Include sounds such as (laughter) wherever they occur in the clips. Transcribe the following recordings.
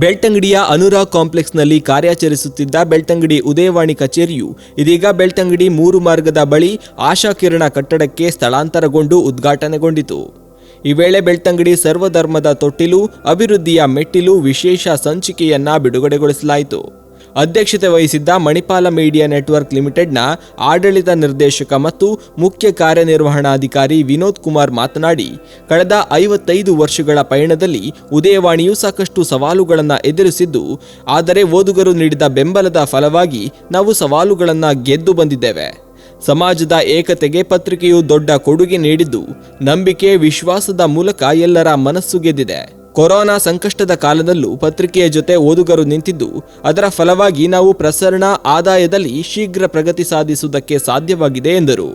ಬೆಳ್ತಂಗಡಿಯ ಅನುರಾಗ್ ಕಾಂಪ್ಲೆಕ್ಸ್ನಲ್ಲಿ ಕಾರ್ಯಾಚರಿಸುತ್ತಿದ್ದ ಬೆಳ್ತಂಗಡಿ ಉದಯವಾಣಿ ಕಚೇರಿಯು ಇದೀಗ ಬೆಳ್ತಂಗಡಿ ಮೂರು ಮಾರ್ಗದ ಬಳಿ ಆಶಾಕಿರಣ ಕಟ್ಟಡಕ್ಕೆ ಸ್ಥಳಾಂತರಗೊಂಡು ಉದ್ಘಾಟನೆಗೊಂಡಿತು. ಈ ವೇಳೆ ಬೆಳ್ತಂಗಡಿ ಸರ್ವಧರ್ಮದ ತೊಟ್ಟಿಲು, ಅಭಿವೃದ್ಧಿಯ ಮೆಟ್ಟಿಲು, ವಿಶೇಷ ಸಂಚಿಕೆಯನ್ನ ಬಿಡುಗಡೆಗೊಳಿಸಲಾಯಿತು. ಅಧ್ಯಕ್ಷತೆ ವಹಿಸಿದ್ದ ಮಣಿಪಾಲ ಮೀಡಿಯಾ ನೆಟ್ವರ್ಕ್ ಲಿಮಿಟೆಡ್ನ ಆಡಳಿತ ನಿರ್ದೇಶಕ ಮತ್ತು ಮುಖ್ಯ ಕಾರ್ಯನಿರ್ವಹಣಾಧಿಕಾರಿ ವಿನೋದ್ ಕುಮಾರ್ ಮಾತನಾಡಿ, ಕಳೆದ ಐವತ್ತೈದು ವರ್ಷಗಳ ಪಯಣದಲ್ಲಿ ಉದಯವಾಣಿಯು ಸಾಕಷ್ಟು ಸವಾಲುಗಳನ್ನು ಎದುರಿಸಿದ್ದು, ಆದರೆ ಓದುಗರು ನೀಡಿದ ಬೆಂಬಲದ ಫಲವಾಗಿ ನಾವು ಸವಾಲುಗಳನ್ನು ಗೆದ್ದು ಬಂದಿದ್ದೇವೆ. ಸಮಾಜದ ಏಕತೆಗೆ ಪತ್ರಿಕೆಯು ದೊಡ್ಡ ಕೊಡುಗೆ ನೀಡಿದ್ದು, ನಂಬಿಕೆ, ವಿಶ್ವಾಸದ ಮೂಲಕ ಎಲ್ಲರ ಮನಸ್ಸು ಗೆದ್ದಿದೆ. ಕೊರೋನಾ ಸಂಕಷ್ಟದ ಕಾಲದಲ್ಲೂ ಪತ್ರಿಕೆಯ ಜೊತೆ ಓದುಗರು ನಿಂತಿದ್ದು, ಅದರ ಫಲವಾಗಿ ನಾವು ಪ್ರಸರಣ ಆದಾಯದಲ್ಲಿ ಶೀಘ್ರ ಪ್ರಗತಿ ಸಾಧಿಸುವುದಕ್ಕೆ ಸಾಧ್ಯವಾಗಿದೆ ಎಂದರು.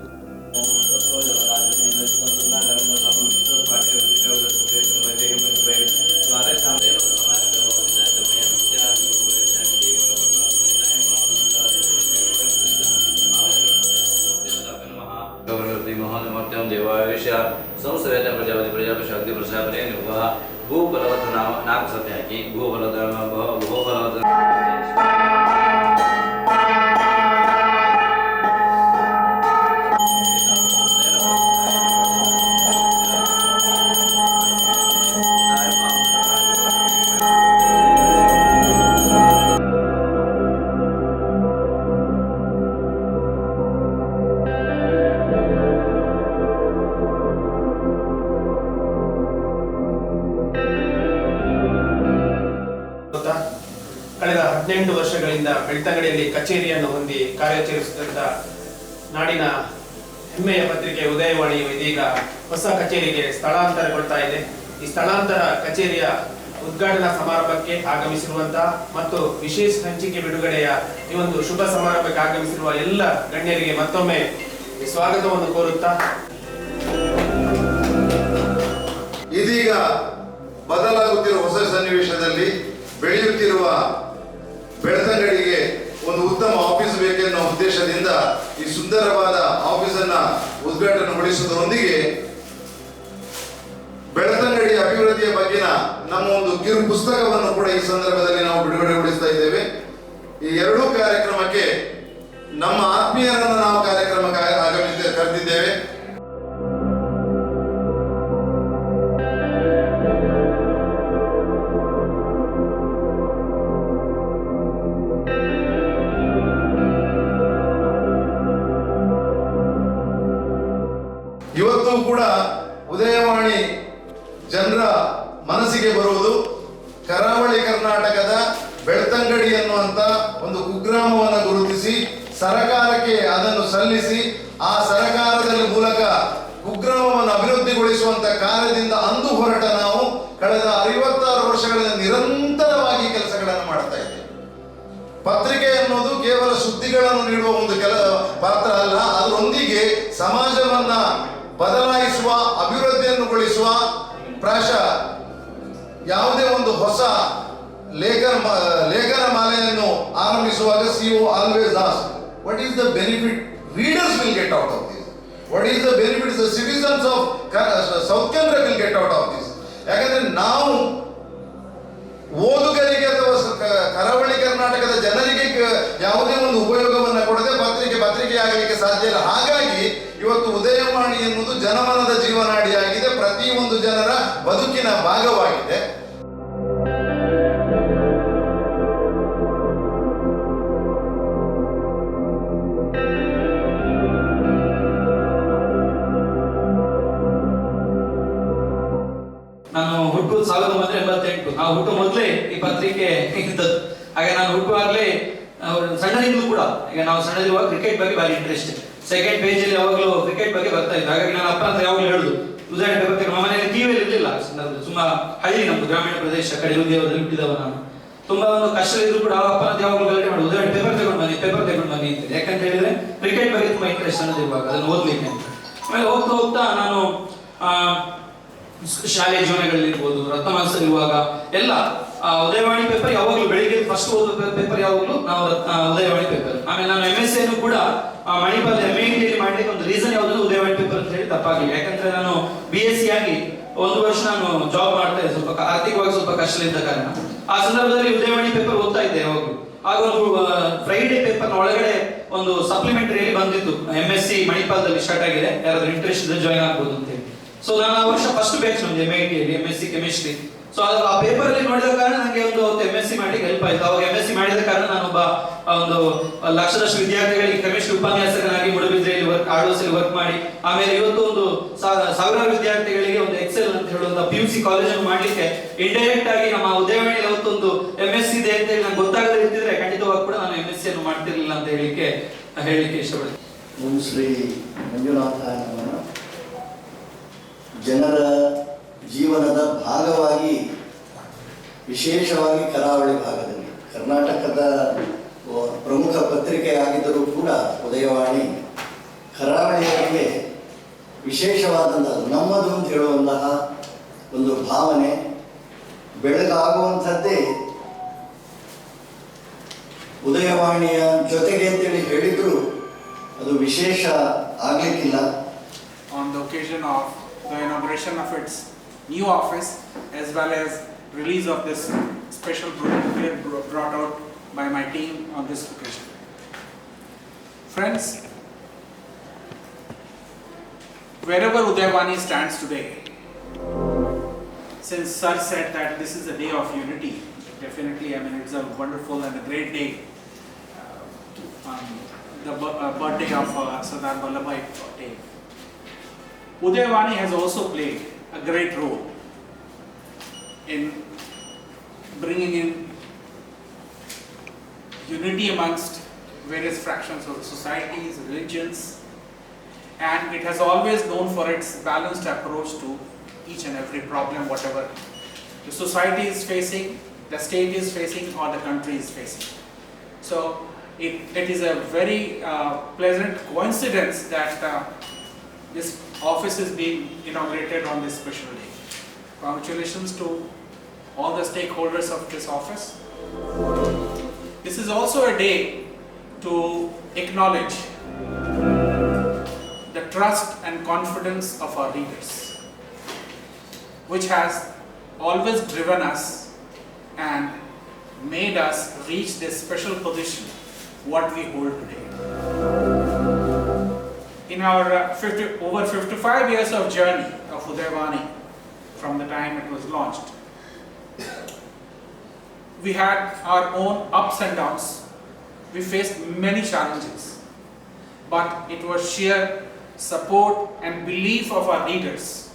ಸಂಸ್ಥೆಯ ಪ್ರಜಾಪತಿ ಪ್ರಜಾಪತಿ ಭೂಬಲವತ ನಾಮ ನಾಲ್ಕು ಸತಿ ಹಾಕಿ ಭೂಬಲದ ಭೂಬಲವತ ವರ್ಷಗಳಿಂದ ಬೆಳ್ತಂಗಡಿಯಲ್ಲಿ ಕಚೇರಿಯನ್ನು ಹೊಂದಿ ಕಾರ್ಯಾಚರಿಸುತ್ತಿದ್ದ ನಾಡಿನ ಹೆಮ್ಮೆಯ ಪತ್ರಿಕೆ ಉದಯವಾಣಿಯು ಇದೀಗ ಹೊಸ ಕಚೇರಿಗೆ ಸ್ಥಳಾಂತರಗೊಳ್ತಾ ಇದೆ. ಈ ಸ್ಥಳಾಂತರ ಕಚೇರಿಯ ಉದ್ಘಾಟನಾ ಸಮಾರಂಭಕ್ಕೆ ಆಗಮಿಸಿರುವಂತಹ ಮತ್ತು ವಿಶೇಷ ಹಂಚಿಕೆ ಬಿಡುಗಡೆಯ ಈ ಒಂದು ಶುಭ ಸಮಾರಂಭಕ್ಕೆ ಆಗಮಿಸಿರುವ ಎಲ್ಲ ಗಣ್ಯರಿಗೆ ಮತ್ತೊಮ್ಮೆ ಸ್ವಾಗತವನ್ನು ಕೋರುತ್ತಾ. ಇದೀಗ ಬದಲಾಗುತ್ತಿರುವ ಹೊಸ ಸನ್ನಿವೇಶದಲ್ಲಿ ಬೆಳೆಯುತ್ತಿರುವ ಬೆಳ್ತಂಗಡಿಗೆ ಒಂದು ಉತ್ತಮ ಆಫೀಸ್ ಬೇಕೆನ್ನುವ ಉದ್ದೇಶದಿಂದ ಈ ಸುಂದರವಾದ ಆಫೀಸನ್ನ ಉದ್ಘಾಟನೆಗೊಳಿಸುವುದರೊಂದಿಗೆ ಬೆಳತಂಗಡಿ ಅಭಿವೃದ್ಧಿಯ ಬಗ್ಗೆನ ನಮ್ಮ ಒಂದು ಕಿರು ಪುಸ್ತಕವನ್ನು ಕೂಡ ಈ ಸಂದರ್ಭದಲ್ಲಿ ನಾವು ಬಿಡುಗಡೆಗೊಳಿಸ್ತಾ ಇದ್ದೇವೆ. ಈ ಎರಡೂ ಕಾರ್ಯಕ್ರಮಕ್ಕೆ ನಮ್ಮ ಆತ್ಮೀಯರನ್ನು ನಾವು ಕಾರ್ಯಕ್ರಮಕ್ಕೆ ಆಗಮಿಸಿ ಕರೆದಿದ್ದೇವೆ. ಕಾರ್ಯದಿಂದ ಅಂದು ಹೊರಟ ನಾವು ಕಳೆದ ಐವತ್ತಾರು ವರ್ಷಗಳಿಂದ ನಿರಂತರವಾಗಿ ಕೆಲಸಗಳನ್ನು ಮಾಡ್ತಾ ಇದ್ದೇವೆ. ಪತ್ರಿಕೆ ಅನ್ನೋದು ಕೇವಲ ಸುದ್ದಿಗಳನ್ನು ನೀಡುವ ಒಂದು ಕೆಲ, ಪಾತ್ರ ಅಲ್ಲ, ಅದರೊಂದಿಗೆ ಸಮಾಜವನ್ನ ಬದಲಾಯಿಸುವ ಅಭಿವೃದ್ಧಿಯನ್ನುಗೊಳಿಸುವ ಪ್ರಾಶ, ಯಾವುದೇ ಒಂದು ಹೊಸ ಲೇಖನ ಲೇಖನ ಮಾಲೆಯನ್ನು ಆರಂಭಿಸುವಾಗ C O always as what is the benefit readers will get out of this what is the benefits the citizens of South Kanara will get out of this ಯಾಕಂದ್ರೆ ನಾವು ಓದುಗರಿಗೆ ಅಥವಾ ಕರಾವಳಿ ಕರ್ನಾಟಕದ ಜನರಿಗೆ ಯಾವುದೇ ಒಂದು ಉಪಯೋಗವನ್ನ ಕೊಡದೆ ಪತ್ರಿಕೆ ಪತ್ರಿಕೆ ಆಗಲಿಕ್ಕೆ ಸಾಧ್ಯ ಇಲ್ಲ. ಹಾಗಾಗಿ ಇವತ್ತು ಉದಯವಾಣಿ ಎನ್ನುವುದು ಜನಮನದ ಜೀವನಾಡಿಯಾಗಿದೆ. ಪ್ರತಿಯೊಂದು ಜನರ ಬದುಕಿನ ಭಾಗವಾಗಿದೆ. ಪತ್ರಿಕೆ ಇದ್ದದ್ದು ಹಾಗೆ ನಾನು ಹುಟ್ಟುವಾಗಲೇ ಸಣ್ಣದಿಂದಲೂ ಕೂಡ, ಈಗ ನಾವು ಸಣ್ಣದಿರುವಾಗ ಕ್ರಿಕೆಟ್ ಬಗ್ಗೆ ಭಾರಿ ಇಂಟ್ರೆಸ್ಟ್ ಸೆಕೆಂಡ್ ಪೇಜ್ ಅಲ್ಲಿ ಯಾವಾಗಲೂ ಕ್ರಿಕೆಟ್ ಬಗ್ಗೆ ಬರ್ತಾ ಇತ್ತು. ಹಾಗಾಗಿ ನಾನು ಅಪ್ಪ ಅಂತ ಯಾವಾಗಲೂ ಹೇಳುದು, ಉದಾಹರಣೆ ಬಗ್ಗೆ ನಮ್ಮ ಮನೆಯಲ್ಲಿ ಟಿವಿಯಲ್ಲಿ ಇರಲಿಲ್ಲ. ಸುಮ್ಮ ಹಳ್ಳಿ ನಮ್ದು, ಗ್ರಾಮೀಣ ಪ್ರದೇಶ ಕಡೆ ಉದ್ಯೋಗದಲ್ಲಿ ಹುಟ್ಟಿದವ ನಾನು. ತುಂಬಾ ಒಂದು ಕಷ್ಟ ಇದ್ರು ಕೂಡ ಅಪ್ಪ ಅಂತ ಯಾವಾಗಲೂ ಗಲಾಟೆ ಮಾಡುದು. ಉದಾಹರಣೆ ಪೇಪರ್ ತಗೊಂಡು ಬನ್ನಿ ಪೇಪರ್ ತಗೊಂಡು ಬನ್ನಿ ಅಂತ ಯಾಕಂತ ಹೇಳಿದ್ರೆ ಕ್ರಿಕೆಟ್ ಬಗ್ಗೆ ತುಂಬಾ ಇಂಟ್ರೆಸ್ಟ್ ಅನ್ನೋದಿರುವಾಗ ಅದನ್ನು ಓದ್ಲಿಕ್ಕೆ ಆಮೇಲೆ ಹೋಗ್ತಾ ಹೋಗ್ತಾ ನಾನು ಶಾಲೆಯ ಜೀವನಗಳಲ್ಲಿರ್ಬೋದು ರತ್ನಮಾಸ ಇರುವಾಗ ಎಲ್ಲ ಉದಯವಾಣಿ ಪೇಪರ್ ಯಾವಾಗಲೂ ಬೆಳಿಗ್ಗೆ ಫಸ್ಟ್ ಓದೋ ಪೇಪರ್ ಯಾವಾಗಲೂ ನಾವು ಉದಯವಾಣಿ ಪೇಪರ್ ಆಮೇಲೆ ನಾನು ಎಂ ಎಸ್ ಎನ್ನು ಕೂಡ ಮಣಿಪಾಲ್ ಎಂ ಎ ಮಾಡ್ಲಿಕ್ಕೆ ಒಂದು ರೀಸನ್ ಯಾವ್ದು ಉದಯವಾಣಿ ಪೇಪರ್ ಅಂತ ಹೇಳಿ ತಪ್ಪಾಗಿಲ್ಲ ಯಾಕಂದ್ರೆ ನಾನು ಬಿ ಎಸ್ ಸಿ ಆಗಿ ಒಂದು ವರ್ಷ ನಾನು ಜಾಬ್ ಮಾಡ್ತಾ ಇದ್ದೆ. ಸ್ವಲ್ಪ ಆರ್ಥಿಕವಾಗಿ ಸ್ವಲ್ಪ ಕಷ್ಟ ಇದ್ದ ಕಾರಣ. ಆ ಸಂದರ್ಭದಲ್ಲಿ ಉದಯವಾಣಿ ಪೇಪರ್ ಓದ್ತಾ ಇದ್ದೆ ಯಾವಾಗಲೂ. ಆಗ ಒಂದು ಫ್ರೈಡೆ ಪೇಪರ್ ಒಳಗಡೆ ಒಂದು ಸಪ್ಲಿಮೆಂಟರಿಯಲ್ಲಿ ಬಂದಿತ್ತು. ಎಂ ಎಸ್ ಸಿ ಮಣಿಪಾಲದಲ್ಲಿ ಸ್ಟಾರ್ಟ್ ಆಗಿದೆ. ಯಾರಾದ್ರೂ ಇಂಟ್ರೆಸ್ಟ್ ಇದ್ರೆ ಜಾಯ್ನ್ ಆಗ್ಬೋದು ಅಂತ ಹೇಳಿ. ಸೊ ನಾನು ಆ ವರ್ಷ ಫಸ್ಟ್ ಬ್ಯಾಚ್ ನಮ್ದು M I T M S C chemistry so ಆ ಪೇಪರ್ ಅಲ್ಲಿ ನೋಡಿದ ಕಾರಣ ನನಗೆ ಒಂದು ಎಂ ಎಸ್ ಸಿ ಮಾಡಿ ಹೆಲ್ಪ್ ಆಯ್ತು. ಅವಾಗ ಎಂ ಎಸ್ ಸಿ ಮಾಡಿದ ಕಾರಣ ನಾನೊಬ್ಬ ಒಂದು ಲಕ್ಷದಷ್ಟು ವಿದ್ಯಾರ್ಥಿಗಳಿಗೆ ಕೆಮಿಸ್ಟ್ರಿ ಉಪನ್ಯಾಸಕನಾಗಿ ಮುಡುಬಿದ್ರೆಯಲ್ಲಿ ವರ್ಕ್ ಆಡೋಸಲ್ಲಿ ವರ್ಕ್ ಮಾಡಿ, ಆಮೇಲೆ ಇವತ್ತು ಒಂದು ಸಾವಿರಾರು ವಿದ್ಯಾರ್ಥಿಗಳಿಗೆ ಒಂದು ಎಕ್ಸೆಲ್ ಅಂತ ಹೇಳುವಂತ ಪಿ ಯು ಸಿ ಕಾಲೇಜನ್ನು ಮಾಡ್ಲಿಕ್ಕೆ ಇಂಡೈರೆಕ್ಟ್ ಆಗಿ ನಮ್ಮ ಉದಯವಾಣಿಯಲ್ಲಿ ಅವತ್ತೊಂದು ಎಂ ಎಸ್ ಸಿ ಇದೆ ಅಂತ ಹೇಳಿ ನಂಗೆ ಗೊತ್ತಾಗದೇ ಇರ್ತಿದ್ರೆ ಖಂಡಿತವಾಗಿ ಕೂಡ ನಾನು ಎಂ ಎಸ್ ಸಿ ಅನ್ನು ಮಾಡ್ತಿರ್ಲಿಲ್ಲ ಅಂತ ಹೇಳಿಕ್ಕೆ ಹೇಳಲಿಕ್ಕೆ ಇಷ್ಟಪಡ್ತೀನಿ. ಶ್ರೀ ಮಂಜುನಾಥ ಜನರ ಜೀವನದ ಭಾಗವಾಗಿ, ವಿಶೇಷವಾಗಿ ಕರಾವಳಿ ಭಾಗದಲ್ಲಿ. ಕರ್ನಾಟಕದ ಪ್ರಮುಖ ಪತ್ರಿಕೆ ಆಗಿದ್ದರೂ ಕೂಡ ಉದಯವಾಣಿ ಕರಾವಳಿಯವರಿಗೆ ವಿಶೇಷವಾದಂತಹ ನಮ್ಮದು ಅಂತ ಹೇಳುವಂತಹ ಒಂದು ಭಾವನೆ ಬೆಳಗಾಗುವಂಥದ್ದೇ ಉದಯವಾಣಿಯ ಜೊತೆಗೆ ಅಂತೇಳಿ ಹೇಳಿದ್ರು ಅದು ವಿಶೇಷ ಆಗ್ಲಿಕ್ಕಿಲ್ಲ. On the occasion of the inauguration of its new office as well as release of this special booklet brought out by my team on this occasion. Friends, wherever Udayavani stands today, since Sir said that this is a day of unity, definitely, I mean, it's a wonderful and a great day. uh, on the uh, birthday of uh, Sardar Vallabhbhai Patel. Udayavani has also played a great role in bringing in unity amongst various fractions of the societies, religions, and it has always known for its balanced approach to each and every problem, whatever the society is facing, the state is facing, or the country is facing. So it, it is a very uh, pleasant coincidence that uh, this office is being inaugurated on this special day. Congratulations to all the stakeholders of this office. This is also a day to acknowledge the trust and confidence of our leaders, which has always driven us and made us reach this special position what we hold today. In our uh, 50, over 55 years of journey of Udayavani, from the time it was launched, we had our own ups and downs. We faced many challenges, but it was sheer support and belief of our leaders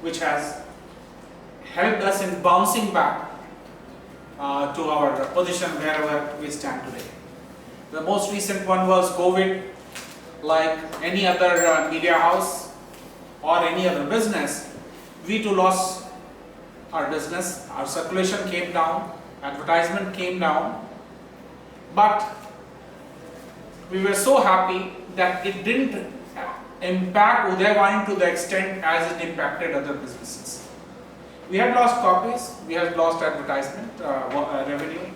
which has helped us in bouncing back uh, to our position wherever we stand today. The most recent one was COVID. Like any other uh, media house or any other business, we too lost our business. Our circulation came down, advertisement came down, but we were so happy that it didn't impact Udayavani to the extent as it impacted other businesses. We had lost copies, we had lost advertisement uh, uh, revenue,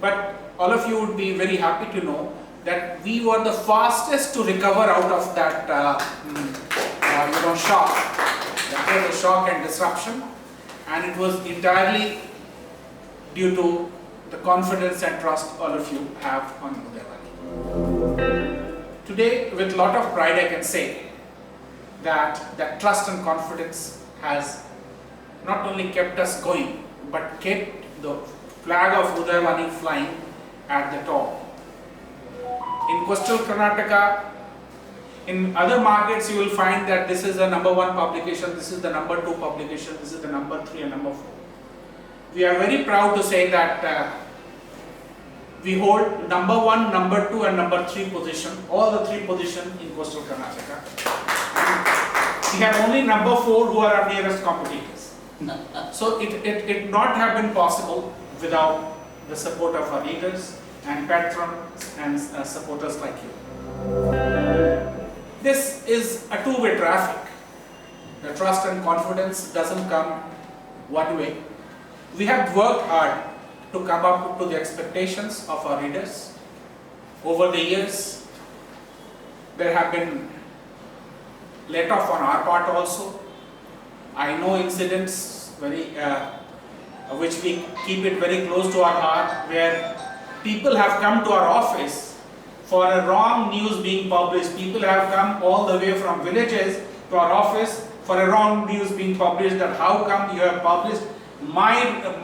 but all of you would be very happy to know that we were the fastest to recover out of that uh, mm, uh, you know shock. That was a shock and disruption, and it was entirely due to the confidence and trust all of you have on Udayavani. Today, with a lot of pride, I can say that that trust and confidence has not only kept us going, but kept the flag of Udayavani flying at the top. In coastal Karnataka, in other markets, you will find that this is the number one publication, this is the number two publication, this is the number three and number four. We are very proud to say that uh, we hold number one, number two, and number three position, all the three position in coastal Karnataka. We have only number four who are our nearest competitors. So it, it, it not have been possible without the support of our leaders and patrons and uh, supporters like you. This is a two-way traffic. The trust and confidence doesn't come one way. We have worked hard to come up to the expectations of our readers. Over the years, there have been let off on our part also. I know incidents very uh, which we keep it very close to our heart, where people have come to our office for a wrong news being published. People have come all the way from villages to our office for a wrong news being published that how come you have published my,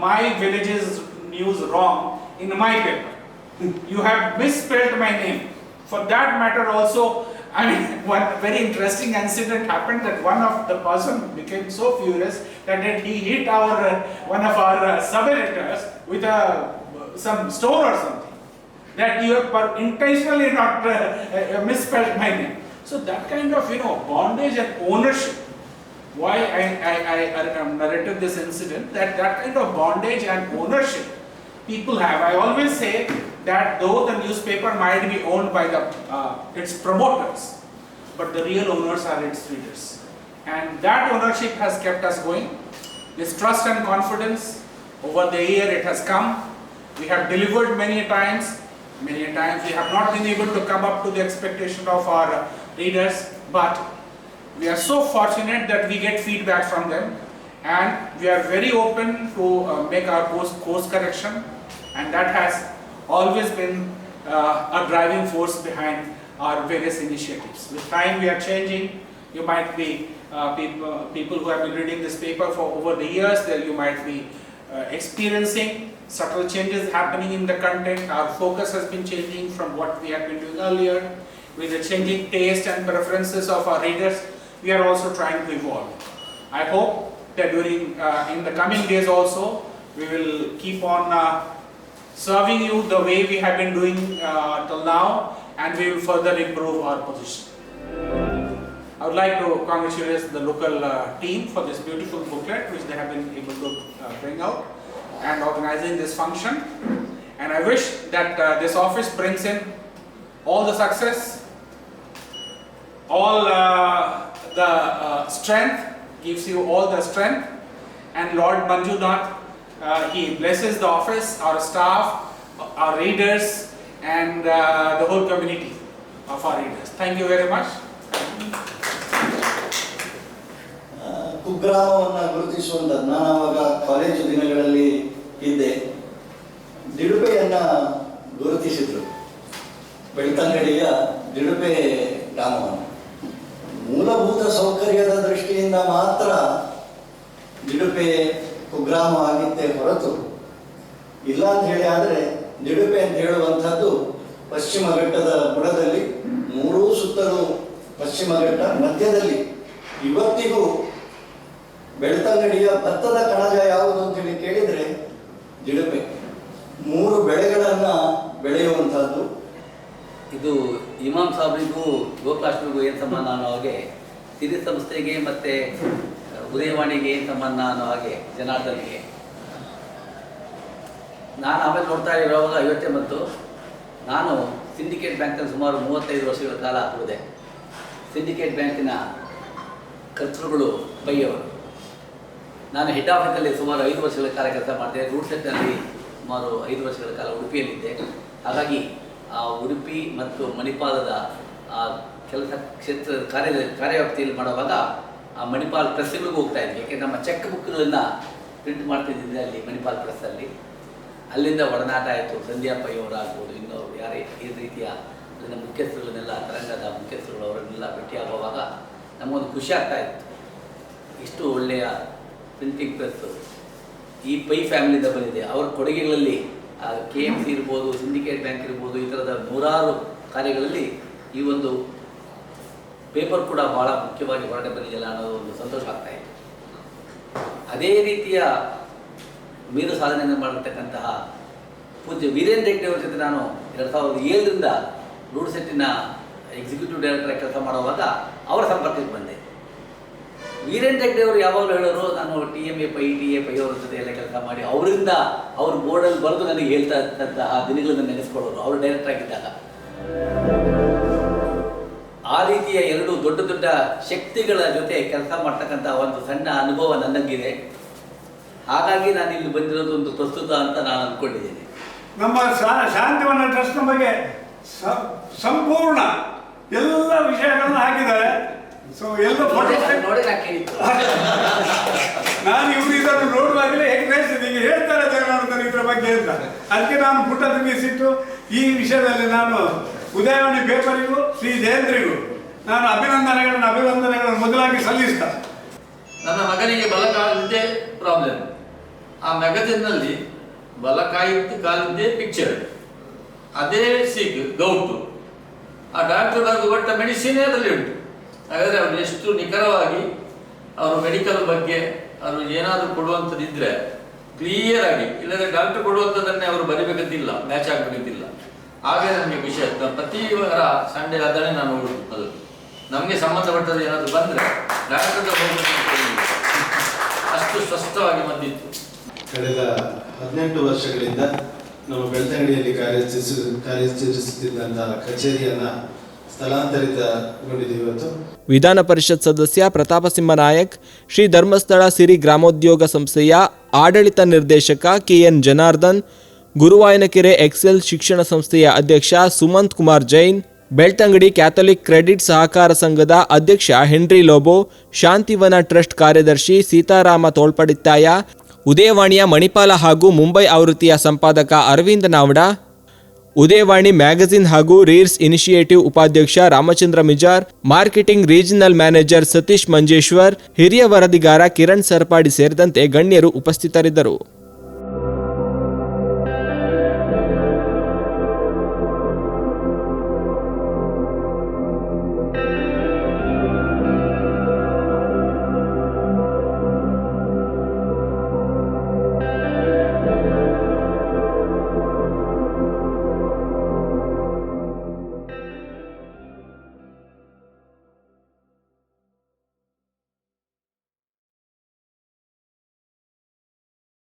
my village's news wrong in my paper. (laughs) You have misspelled my name. For that matter also, I mean, (laughs) one very interesting incident happened that one of the person became so furious that he hit our, one of our uh, sub-editors with a, some stone or something. That you have intentionally not uh, uh, misspelled my name. So that kind of, you know, bondage and ownership why I, I, I um, narrated this incident, that that kind of bondage and ownership people have. I always say that though the newspaper might be owned by the, uh, its promoters, but the real owners are its readers. And that ownership has kept us going. This trust and confidence, over the year it has come. We have delivered many times, many times. We have not been able to come up to the expectation of our readers, but we are so fortunate that we get feedback from them. And we are very open to uh, make our course, course correction. And that has always been uh, a driving force behind our various initiatives. With time we are changing, you might be uh, people, people who have been reading this paper for over the years, there you might be uh, experiencing subtle changes happening in the content. Our focus has been changing from what we had been doing earlier. With the changing taste and preferences of our readers, we are also trying to evolve. I hope that during, uh, in the coming days also, we will keep on uh, serving you the way we have been doing uh, till now and we will further improve our position. I would like to congratulate the local uh, team for this beautiful booklet which they have been able to uh, bring out and organizing this function. And I wish that uh, this office brings in all the success, all uh, the uh, strength, gives you all the strength. And Lord Manjunath, uh, he blesses the office, our staff, our readers, and uh, the whole community of our readers. Thank you very much. ಆ, ಕುಗ್ರಾಮವನ್ನು ಗುರುತಿಸುವಂಥದ್ದು ನಾನು ಆವಾಗ college ದಿನಗಳಲ್ಲಿ ಇದ್ದೆ ದಿಡುಪೆಯನ್ನು ಗುರುತಿಸಿದ್ರು. ಬೆಳ್ತಂಗಡಿಯ ದಿಡುಪೆ ಗ್ರಾಮವನ್ನು. ಮೂಲಭೂತ ಸೌಕರ್ಯದ ದೃಷ್ಟಿಯಿಂದ ಮಾತ್ರ ದಿಡುಪೆ ಕುಗ್ರಾಮ ಆಗಿದ್ದೇ ಹೊರತು, ಇಲ್ಲ ಅಂತ ಹೇಳಿ ಆದರೆ ದಿಡುಪೆ ಅಂತ ಹೇಳುವಂಥದ್ದು ಪಶ್ಚಿಮ ಘಟ್ಟದ ಬುಡದಲ್ಲಿ, ಮೂರೂ ಸುತ್ತಲೂ ಪಶ್ಚಿಮ ಘಟ್ಟ ಮಧ್ಯದಲ್ಲಿ. ಇವತ್ತಿಗೂ ಬೆಳ್ತಂಗಡಿಯ ಭತ್ತದ ಕಣಜ ಯಾವುದು ಅಂತ ಹೇಳಿ ಕೇಳಿದರೆ ದಿಡುಪೆ ಮೂರು ಬೆಳೆಗಳನ್ನು ಬೆಳೆಯುವಂಥದ್ದು. ಇದು ಇಮಾಮ್ ಸಾಬ್ರಿಗೂ ಗೋಪಾಷ್ಟ್ರಿಗೂ ಏನು ಸಂಬಂಧ ಅನ್ನೋ ಹಾಗೆ, ಸಿರಿ ಸಂಸ್ಥೆಗೆ ಮತ್ತು, ಉದಯವಾಣಿಗೆ ಏನು ಸಂಬಂಧ ಅನ್ನೋ ಹಾಗೆ ಜನಾರ್ದನಿಗೆ. ನಾನು ಆಮೇಲೆ ನೋಡ್ತಾ ಇರುವಾಗ ಐವತ್ತೇ ಮತ್ತು ನಾನು ಸಿಂಡಿಕೇಟ್ ಬ್ಯಾಂಕ್ನಲ್ಲಿ ಸುಮಾರು ಮೂವತ್ತೈದು ವರ್ಷಗಳ ಕಾಲ ಉಳಿದೆ ಸಿಂಡಿಕೇಟ್ ಬ್ಯಾಂಕಿನ ಕರ್ತೃಗಳು ಬೈಯವರು ನಾನು ಹೆಡ್ ಆಫೀಸಲ್ಲಿ ಸುಮಾರು ಐದು ವರ್ಷಗಳ ಕಾಲ ಕೆಲಸ ಮಾಡಿದೆ. ರೂಟ್ ಸೆಟ್ನಲ್ಲಿ ಸುಮಾರು ಐದು ವರ್ಷಗಳ ಕಾಲ ಉಡುಪಿಯಲ್ಲಿದ್ದೆ. ಹಾಗಾಗಿ ಆ ಉಡುಪಿ ಮತ್ತು ಮಣಿಪಾಲದ ಆ ಕೆಲಸ ಕ್ಷೇತ್ರ ಕಾರ್ಯ, ಕಾರ್ಯವ್ಯಾಪ್ತಿಯಲ್ಲಿ ಮಾಡುವಾಗ ಆ ಮಣಿಪಾಲ್ ಪ್ರೆಸ್ಗಳಿಗೂ ಹೋಗ್ತಾ ಇದ್ವಿ ಯಾಕೆ ನಮ್ಮ ಚೆಕ್ ಬುಕ್ಗಳನ್ನು ಪ್ರಿಂಟ್ ಮಾಡ್ತಿದ್ದಿದ್ದೆ ಅಲ್ಲಿ ಮಣಿಪಾಲ್ ಪ್ರೆಸ್ಸಲ್ಲಿ ಅಲ್ಲಿಂದ ಒಡನಾಟ ಆಯಿತು. ಸಂಧ್ಯಾ ಪೈ ಅವರಾಗ್ಬೋದು ಯಾರೇ ಈ ರೀತಿಯ ಅಲ್ಲಿನ ಮುಖ್ಯಸ್ಥರುಗಳನ್ನೆಲ್ಲ ತರಂಗದ ಮುಖ್ಯಸ್ಥರುಗಳು ಅವರನ್ನೆಲ್ಲ ಭೇಟಿಯಾಗುವಾಗ ನಮಗೊಂದು ಖುಷಿ ಆಗ್ತಾ ಇತ್ತು. ಇಷ್ಟು ಒಳ್ಳೆಯ ಪ್ರಿಂಟಿಂಗ್ ಪ್ರೆಸ್ಸು ಈ ಪೈ ಫ್ಯಾಮಿಲಿಯಿಂದ ಬಂದಿದೆ ಅವರ ಕೊಡುಗೆಗಳಲ್ಲಿ ಕೆ ಎಂ ಸಿ ಇರ್ಬೋದು ಸಿಂಡಿಕೇಟ್ ಬ್ಯಾಂಕ್ ಇರ್ಬೋದು, ಈ ಥರದ ನೂರಾರು ಕಾರ್ಯಗಳಲ್ಲಿ ಈ ಒಂದು ಪೇಪರ್ ಕೂಡ ಭಾಳ ಮುಖ್ಯವಾಗಿ ಹೊರಗೆ ಬಂದಿದೆಯಲ್ಲ ಅನ್ನೋದು ಒಂದು ಸಂತೋಷ ಆಗ್ತಾ ಇದೆ. ಅದೇ ರೀತಿಯ ಮೀನು ಸಾಧನೆಯನ್ನು ಮಾಡಿರ್ತಕ್ಕಂತಹ ಪೂಜ್ಯ ವೀರೇಂದ್ರ ಹೆಗ್ಡೆ ಅವರ ಜೊತೆ ನಾನು ಎರಡು ಸಾವಿರದ ಏಳರಿಂದ ರೂಡ್ ಸೆಟ್ಟಿನ ಎಕ್ಸಿಕ್ಯೂಟಿವ್ ಡೈರೆಕ್ಟರ್ ಕೆಲಸ ಮಾಡುವಾಗ ಅವರ ಸಂಪರ್ಕಕ್ಕೆ ಬಂದೆ. ವೀರೇಂದ್ರ ಹೆಗ್ಡೆ ಅವರು ಯಾವಾಗಲೂ ಹೇಳೋರು, ನಾನು T M A Pai D A Pai ಅವರ ಜೊತೆ ಎಲ್ಲ ಕೆಲಸ ಮಾಡಿ, ಅವರಿಂದ ಅವ್ರ ಬೋರ್ಡಲ್ಲಿ ಬರೆದು ನನಗೆ ಹೇಳ್ತಾ ಇದ್ದಂತಹ ದಿನಗಳನ್ನು ನೆನೆಸ್ಕೊಳ್ಳೋರು ಅವರು ಡೈರೆಕ್ಟರ್ ಆಗಿದ್ದಾಗ. ಆ ರೀತಿಯ ಎರಡು ದೊಡ್ಡ ದೊಡ್ಡ ಶಕ್ತಿಗಳ ಜೊತೆ ಕೆಲಸ ಮಾಡ್ತಕ್ಕಂಥ ಒಂದು ಸಣ್ಣ ಅನುಭವ ನನ್ನಂಗಿದೆ. ಹಾಗಾಗಿ ನಾನು ಇಲ್ಲಿ ಬಂದಿರೋದು ಒಂದು ಪ್ರಸ್ತುತ ಅಂತ ನಾನು ಅಂದ್ಕೊಂಡಿದ್ದೀನಿ ನಮ್ಮ ಶಾಂತಿವನ ಟ್ರಸ್ಟ್ ಬಗ್ಗೆ ಸಂಪೂರ್ಣ ಎಲ್ಲ ಹಾಕಿದ್ದಾರೆ ಸೊ ಎಲ್ಲ ಫೋಟೋ ನೋಡಿ ನಾನು ಇವರು ಇದನ್ನು ನೋಡುವಾಗಲೇ ಹೇಗೆ ಈಗ ಹೇಳ್ತಾರೆ ಜಗನ್ನಾಥನ್ ಇದ್ರ ಬಗ್ಗೆ ಅಂತ. ಅದಕ್ಕೆ ನಾನು ಪುಟ ತುಂಬಿಸಿಟ್ಟು ಈ ವಿಷಯದಲ್ಲಿ ನಾನು ಉದಯವಾಣಿ ಪೇಪರಿಗೂ ಶ್ರೀ ಜಯೇಂದ್ರಿಗೂ ನಾನು ಅಭಿನಂದನೆಗಳನ್ನು ಅಭಿನಂದನೆಗಳನ್ನು ಮೊದಲಾಗಿ ಸಲ್ಲಿಸ್ತಾ. ನನ್ನ ಮಗನಿಗೆ ಬಲ ಕಾಲಿದ್ದೇ ಪ್ರಾಬ್ಲಮ್ ಆ ಮ್ಯಾಗಜಿನ್ನಲ್ಲಿ ಬಲ ಕಾಯಿದ್ದು ಕಾಲಿದ್ದೇ ಪಿಕ್ಚರ್ ಅದೇ ಸಿಗ್ ಗೌಟು. ಆ ಡಾಕ್ಟರ್ ಅದು ಕೊಟ್ಟ ಮೆಡಿಸಿನೇ ಅದರಲ್ಲಿ ಉಂಟು. ಹಾಗಾದರೆ ಅವನು ಎಷ್ಟು ನಿಖರವಾಗಿ ಅವರು ಮೆಡಿಕಲ್ ಬಗ್ಗೆ ಅವರು ಏನಾದರೂ ಕೊಡುವಂಥದ್ದಿದ್ರೆ ಕ್ಲಿಯರ್ ಆಗಿ, ಇಲ್ಲದ್ರೆ ಡಾಕ್ಟರ್ ಕೊಡುವಂಥದ್ದನ್ನೇ ಅವರು ಬರಿಬೇಕಂತಿಲ್ಲ ಮ್ಯಾಚ್ ಆಗಬೇಕಂತಿಲ್ಲ. ಹಾಗೆ ನಮಗೆ ವಿಷಯ. ಪ್ರತಿ ವಾರ ಸಂಡೆ ಅದನ್ನೇ ನಾನು ಅದು. ನಮಗೆ ಸಂಬಂಧಪಟ್ಟದ್ದು ಏನಾದರೂ ಬಂದರೆ ಡಾಕ್ಟರ್ ಅಷ್ಟು ಸ್ಪಷ್ಟವಾಗಿ ಬಂದಿತ್ತು. ಕಳೆದ ಹದಿನೆಂಟು ವರ್ಷಗಳಿಂದ ನಮ್ಮ ಬೆಳ್ತಂಗಡಿಯಲ್ಲಿ ಕಾರ್ಯಚರಿಸ ಕಾರ್ಯಾಚರಿಸುತ್ತಿದ್ದಂತಹ ಕಚೇರಿಯನ್ನ ವಿಧಾನ ಪರಿಷತ್ ಸದಸ್ಯ ಪ್ರತಾಪಸಿಂಹ ನಾಯಕ್, ಶ್ರೀ ಧರ್ಮಸ್ಥಳ ಸಿರಿ ಗ್ರಾಮೋದ್ಯೋಗ ಸಂಸ್ಥೆಯ ಆಡಳಿತ ನಿರ್ದೇಶಕ ಕೆಎನ್ ಜನಾರ್ದನ್, ಗುರುವಾಯನಕೆರೆ ಎಕ್ಸೆಲ್ ಶಿಕ್ಷಣ ಸಂಸ್ಥೆಯ ಅಧ್ಯಕ್ಷ ಸುಮಂತ್ ಕುಮಾರ್ ಜೈನ್, ಬೆಳ್ತಂಗಡಿ ಕ್ಯಾಥೋಲಿಕ್ ಕ್ರೆಡಿಟ್ ಸಹಕಾರ ಸಂಘದ ಅಧ್ಯಕ್ಷ ಹೆನ್ರಿ ಲೋಬೋ, ಶಾಂತಿವನ ಟ್ರಸ್ಟ್ ಕಾರ್ಯದರ್ಶಿ ಸೀತಾರಾಮ ತೋಳ್ಪಡಿತ್ತಾಯ, ಉದಯವಾಣಿಯ ಮಣಿಪಾಲ ಹಾಗೂ ಮುಂಬೈ ಆವೃತ್ತಿಯ ಸಂಪಾದಕ ಅರವಿಂದ ನಾವಡ ಉದಯವಾಣಿ ಮ್ಯಾಗಜಿನ್ ಹಾಗೂ ರೀರ್ಸ್ ಇನಿಷಿಯೇಟಿವ್ ಉಪಾಧ್ಯಕ್ಷ Ramachandra Mijar, marketing regional manager Satish Manjeshwar, ಹಿರಿಯ ವರದಿಗಾರ ಕಿರಣ್ ಸರ್ಪಾಡಿ ಸೇರಿದಂತೆ ಗಣ್ಯರು ಉಪಸ್ಥಿತರಿದ್ದರು.